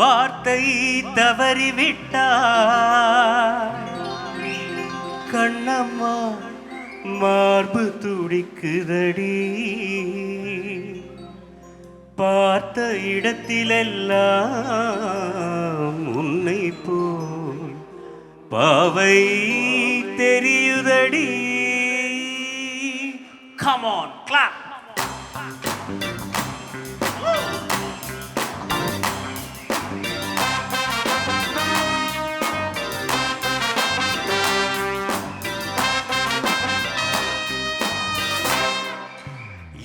வார்த்தை தவறிவிட்டார். கண்ணம்மா மார்பு துடிக்குதடி. பார்த்த இடத்திலெல்லாம் உன்னை போல் பாவை தெரியுதடி. கமான் கிளாப்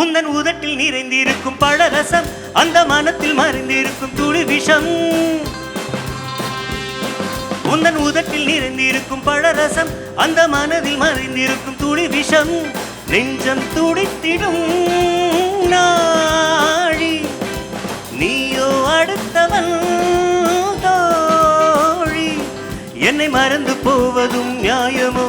உந்தன் உதட்டில் நிறைந்திருக்கும் பழரசம் அந்த மனத்தில் மறைந்திருக்கும் துளி விஷம். உந்தன் உதட்டில் நிறைந்திருக்கும் பழரசம் அந்த மனதில் மறைந்திருக்கும் துளி விஷம். நெஞ்சம் துடித்திடும் நாழி நீயோ அடுத்தவன் தோழி. என்னை மறந்து போவதும் நியாயமோ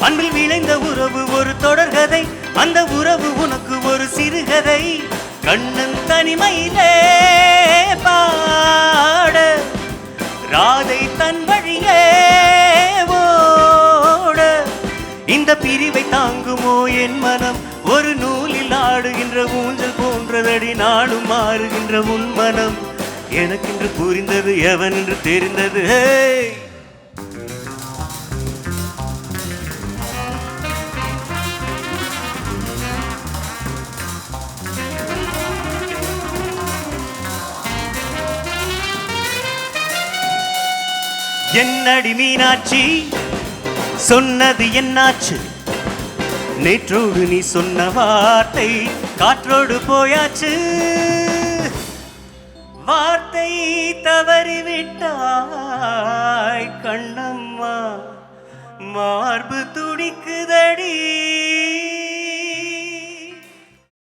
அன்பில் விளைந்த உறவு ஒரு தொடர்கதை அந்த உறவு உனக்கு ஒரு சிறுகதை கண்ணன் தனிமையிலே பாட ராதை தன் வழியே ஓட. இந்த பிரிவை தாங்குமோ என் மனம்? ஒரு நூலில் ஆடுகின்ற ஊஞ்சல் போன்றதடி நாளும் மாறுகின்ற உன் மனம். எனக்கென்று புரிந்தது எவன் என்று தெரிந்தது? ஹே! என்னடி மீனாட்சி? சொன்னது என்னாச்சு? நேற்றோடு நீ சொன்ன வார்த்தை காற்றோடு போயாச்சு. வார்த்தை தவறிவிட்டாய் கண்ணம்மா. மார்பு துடிக்குதடி.